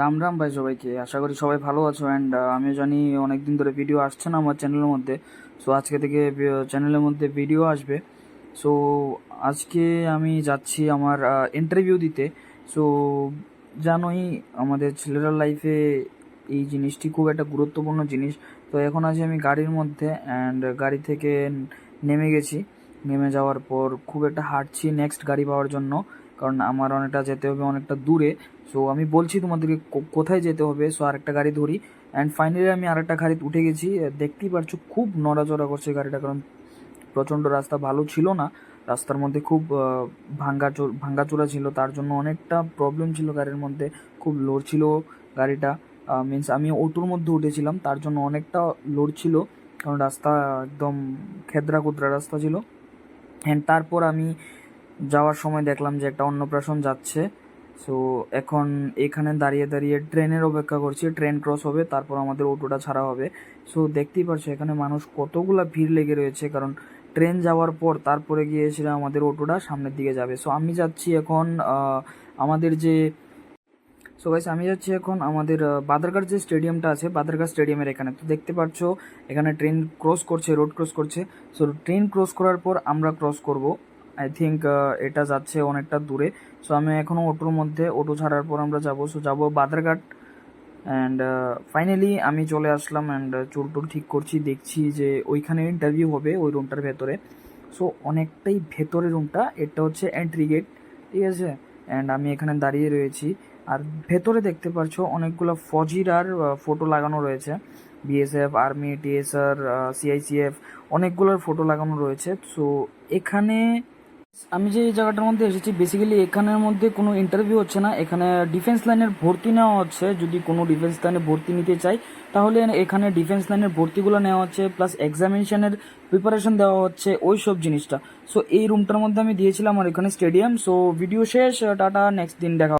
রাম রাম ভাই সবাইকে, আশা করি সবাই ভালো আছো অ্যান্ড আমি জানি অনেক দিন ধরে ভিডিও আসছে না আমার চ্যানেলের মধ্যে সো আজকে থেকে চ্যানেলের মধ্যে ভিডিও আসবে। সো আজকে আমি যাচ্ছি আমার ইন্টারভিউ দিতে। সো জানোই আমাদের ছেলেরা লাইফে এই জিনিসটি খুব একটা গুরুত্বপূর্ণ জিনিস। তো এখন আছি আমি গাড়ির মধ্যে অ্যান্ড গাড়ি থেকে নেমে গেছি। নেমে যাওয়ার পর খুব একটা হাঁটছি নেক্সট গাড়ি পাওয়ার জন্য। কারণ আমার অনেকটা যেতে হবে অনেকটা দূরে। সো আমি বলছি তোমাদেরকে কোথায় যেতে হবে। সো আরেকটা গাড়ি ধরি। অ্যান্ড ফাইনালি আমি আরেকটা গাড়ি উঠে গেছি। দেখতেই পারছ, খুব নড়াচড়া করছে গাড়িটা, কারণ প্রচণ্ড রাস্তা ভালো ছিল না। রাস্তার মধ্যে খুব ভাঙ্গা ভাঙ্গাচোরা ছিল। তার জন্য অনেকটা প্রবলেম ছিল গাড়ির মধ্যে। খুব লোড ছিল গাড়িটা। মিন্স আমি অটোর মধ্যে উঠেছিলাম। তার জন্য অনেকটা লোড ছিল, কারণ রাস্তা একদম খেদরা কুদরা রাস্তা ছিল। অ্যান্ড তারপর আমি যাওয়ার সময় দেখলাম যে একটা অন্নপ্রাশন যাচ্ছে। সো এখন এখানে দাঁড়িয়ে দাঁড়িয়ে ট্রেনের অপেক্ষা করছি, ট্রেন ক্রস হবে, তারপর আমাদের অটোটা ছাড়া হবে। সো দেখতেই পারছ, এখানে মানুষ কতগুলা ভিড় লেগে রয়েছে, কারণ ট্রেন যাওয়ার পর তারপরে গিয়ে সেটা আমাদের অটোটা সামনের দিকে যাবে। সো আমি যাচ্ছি এখন আমাদের যে সো গাইস আমি যাচ্ছি এখন আমাদের বাদারঘাট যে স্টেডিয়ামটা আছে, বাদারঘাট স্টেডিয়ামের এখানে। তো দেখতে পাচ্ছ এখানে ট্রেন ক্রস করছে, রোড ক্রস করছে। সো ট্রেন ক্রস করার পর আমরা ক্রস করব। আই থিঙ্ক এটা যাচ্ছে অনেকটা দূরে। সো আমি এখনও অটোর মধ্যে, অটো ছাড়ার পর আমরা যাব। সো যাব বাদারঘাট। অ্যান্ড ফাইনালি আমি চলে আসলাম অ্যান্ড চুল টুল ঠিক করছি, দেখছি যে ওইখানে ইন্টারভিউ হবে ওই রুমটার ভেতরে। সো অনেকটাই ভেতরে রুমটা এটা হচ্ছে এন্ট্রি গেট ঠিক আছে? অ্যান্ড আমি এখানে দাঁড়িয়ে রয়েছি। আর ভেতরে দেখতে পাচ্ছ অনেকগুলো ফজির আর ফটো লাগানো রয়েছে। বিএসএফ আর্মি টিএসআর সিআইসিএফ অনেকগুলোর ফটো লাগানো রয়েছে। সো এখানে আমি যে জায়গাটার মধ্যে এসেছি বেসিক্যালি এখানের মধ্যে কোনো ইন্টারভিউ হচ্ছে না। এখানে ডিফেন্স লাইনের ভর্তি নেওয়া হচ্ছে। যদি কোনো ডিফেন্স লাইনে ভর্তি নিতে চাই, তাহলে এখানে ডিফেন্স লাইনের ভর্তিগুলো নেওয়া হচ্ছে প্লাস এক্সামিনেশনের প্রিপারেশন দেওয়া হচ্ছে ওই সব জিনিসটা। সো এই রুমটার মধ্যে আমি দিয়েছিলাম আর এখানে স্টেডিয়াম সো ভিডিও শেষ, টাটা নেক্সট দিন দেখা